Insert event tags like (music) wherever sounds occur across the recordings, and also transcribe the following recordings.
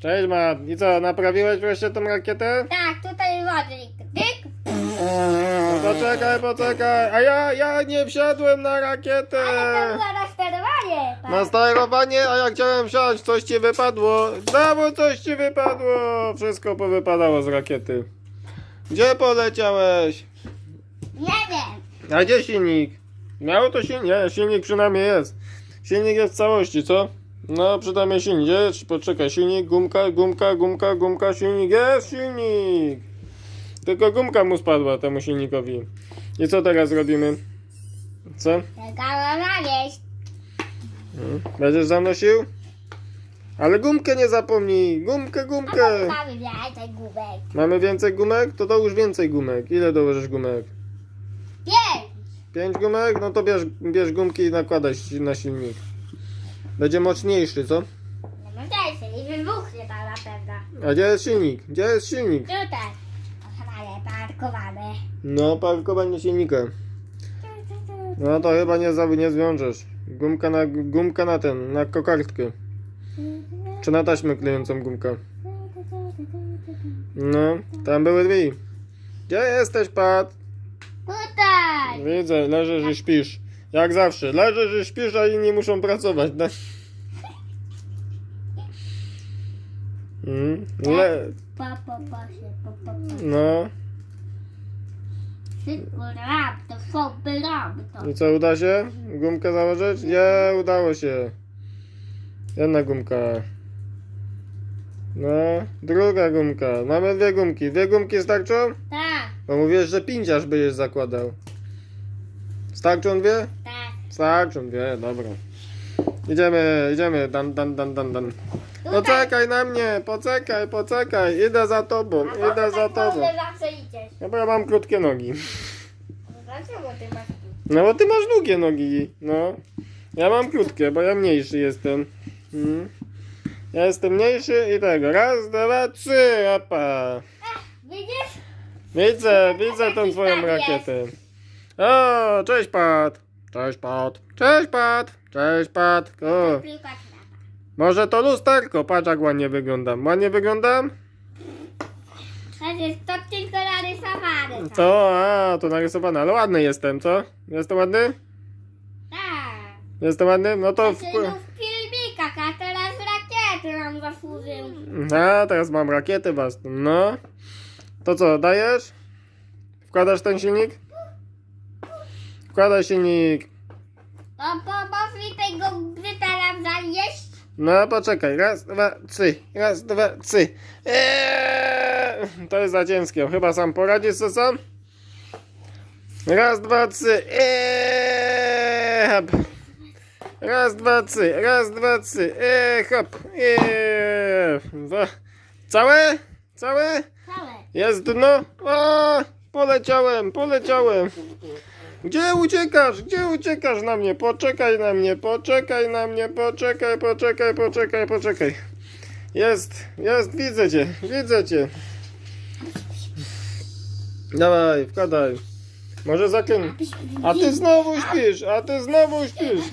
Cześć Mat. I co, naprawiłeś wreszcie tą rakietę? Tak, tutaj wodnik. Tyk. No poczekaj, poczekaj. A ja, ja nie wsiadłem na rakietę. Ale to było na sterowanie. tak? Na sterowanie, a ja chciałem wsiąść, coś ci wypadło. Znowu coś ci wypadło. Wszystko powypadało z rakiety. Gdzie poleciałeś? Nie wiem. A gdzie silnik? Miało to silnik? Nie, silnik przynajmniej jest. Silnik jest w całości, co? No, przynajmniej silnik. Jest? Poczekaj, silnik, gumka, gumka, gumka, gumka, silnik. Jest silnik! Tylko gumka mu spadła temu silnikowi. I co teraz robimy? Co? Na wieś. Hmm? Będziesz zanosił? Ale gumkę nie zapomnij! Gumkę, gumkę! mamy więcej gubek. Mamy więcej gumek? To dołóż więcej gumek. Ile dołożysz gumek? Pięć. Pięć gumek? No to bierz, bierz gumki i nakładaj na silnik. Będzie mocniejszy, co? No więcej i wybuchnie tam na pewno. A gdzie jest silnik? Gdzie jest silnik? Tutaj. Ochronę parkowane. No, parkowanie silnika. No to chyba nie, nie zwiążesz. Gumka na, gumka na ten, na kokardkę. Czy na taśmę klejącą gumkę. No, tam były drzwi. Gdzie jesteś, Pat? Tutaj. Widzę, leżysz i śpisz. Jak zawsze, leżysz i śpisz, a inni muszą pracować. No. Mm, le, się, po, po, po. no, Szybko rab, to sobie rab to. i co, uda się? Gumkę założyć? Nie, udało się. Jedna gumka. No, druga gumka. Mamy dwie gumki. Dwie gumki starczą? Tak, Bo mówisz, że pięciarz będziesz zakładał. Starczą dwie? tak. Starczą dwie, dobra. Idziemy, idziemy, dan, dan, dan, dan, dan. Poczekaj na mnie, poczekaj, poczekaj, idę za tobą, A idę za tak tobą. zawsze idziesz? No bo ja mam krótkie nogi. No Dlaczego ty masz tu? No bo ty masz długie nogi, no. Ja mam krótkie, bo ja mniejszy jestem. Mm. Ja jestem mniejszy i tego. Raz, dwa, trzy, opa. Widzisz? Widzę, widzę tą twoją rakietę. O, cześć Pat. Cześć Pat. Cześć Pat. Cześć Pat. O, może to lusterko, patrz jak ładnie wyglądam. Ładnie wyglądam? To tylko narysowane. tak? To, a, to narysowane, ale ładny jestem, co? Jestem ładny? Tak. Jestem ładny? No to... Znaczy, no w filmikach, a teraz rakiety nam zasłużył. A, teraz mam rakiety własną, no. To co, dajesz? Wkładasz ten silnik? Wkładaj silnik. Pomóż mi tego gryta nam zanieść. No, poczekaj. Raz, dwa, trzy. Raz, dwa, trzy. Eee, to jest za ciężkie. Chyba sam poradzisz sobie sam? Raz, dwa, trzy. Eee, hop. Raz, dwa, trzy. Raz, dwa, trzy. Eee, hop. Eee, dwa. Całe? Całe? Całe. Jest dno. A, poleciałem, poleciałem. Gdzie uciekasz? Gdzie uciekasz na mnie? Poczekaj na mnie, poczekaj na mnie, poczekaj, poczekaj, poczekaj, poczekaj. Jest, jest, widzę cię, widzę cię. Dawaj, wkładaj. Może zakręt. A ty znowu śpisz, a ty znowu śpisz.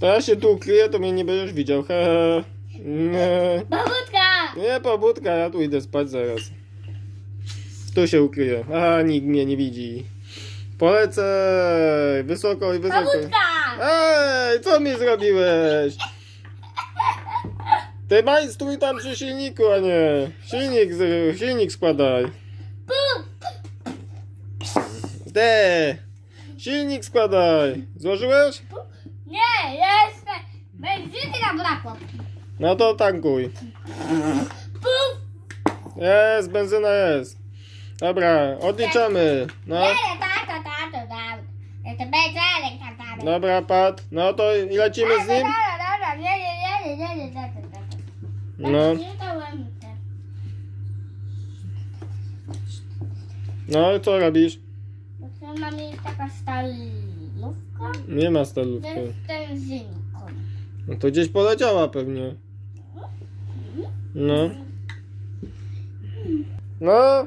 To ja się tu ukryję, to mnie nie będziesz widział. He, he. Nie. Pobudka! Nie, pobudka, ja tu idę spać zaraz. Tu się ukryję. A, nikt mnie nie widzi. Polecę! Wysoko i wysoko. Pobudka! Ej, co mi zrobiłeś? Ty majstruj tam przy silniku, a nie. Silnik, z- silnik składaj. Te! Silnik składaj. Złożyłeś? Nie, jeszcze! Benzyny nam brakło. No to tankuj. Bum! Jest, benzyna jest. Dobra, odliczamy. No. Tam damy. Dobra, Pat. No to i lecimy z nim? Dobra, dobra, nie, nie, nie, nie, nie, nie, tato, tato. No. Te. No i co robisz? Bo to mam jest taka stalówka Nie ma stalówki. z benzynką. No to gdzieś poleciała pewnie. No. No.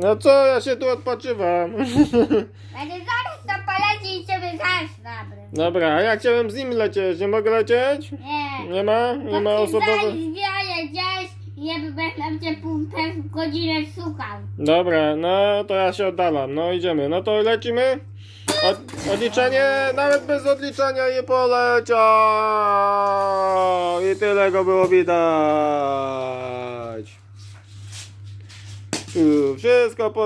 No co, ja się tu odpoczywam. (laughs) Będzie zaraz to poleci i ciebie zaś dobry. Dobra, a ja chciałem z nim lecieć, nie mogę lecieć? Nie. Nie ma? Nie ma osobowych? zwiaje gdzieś i ja będę cię pół też godzinę szukał. Dobra, no to ja się oddalam, no idziemy. No to lecimy? Od, odliczenie, nawet bez odliczenia nie poleciał! I tyle go było widać. Wszystko poleciało.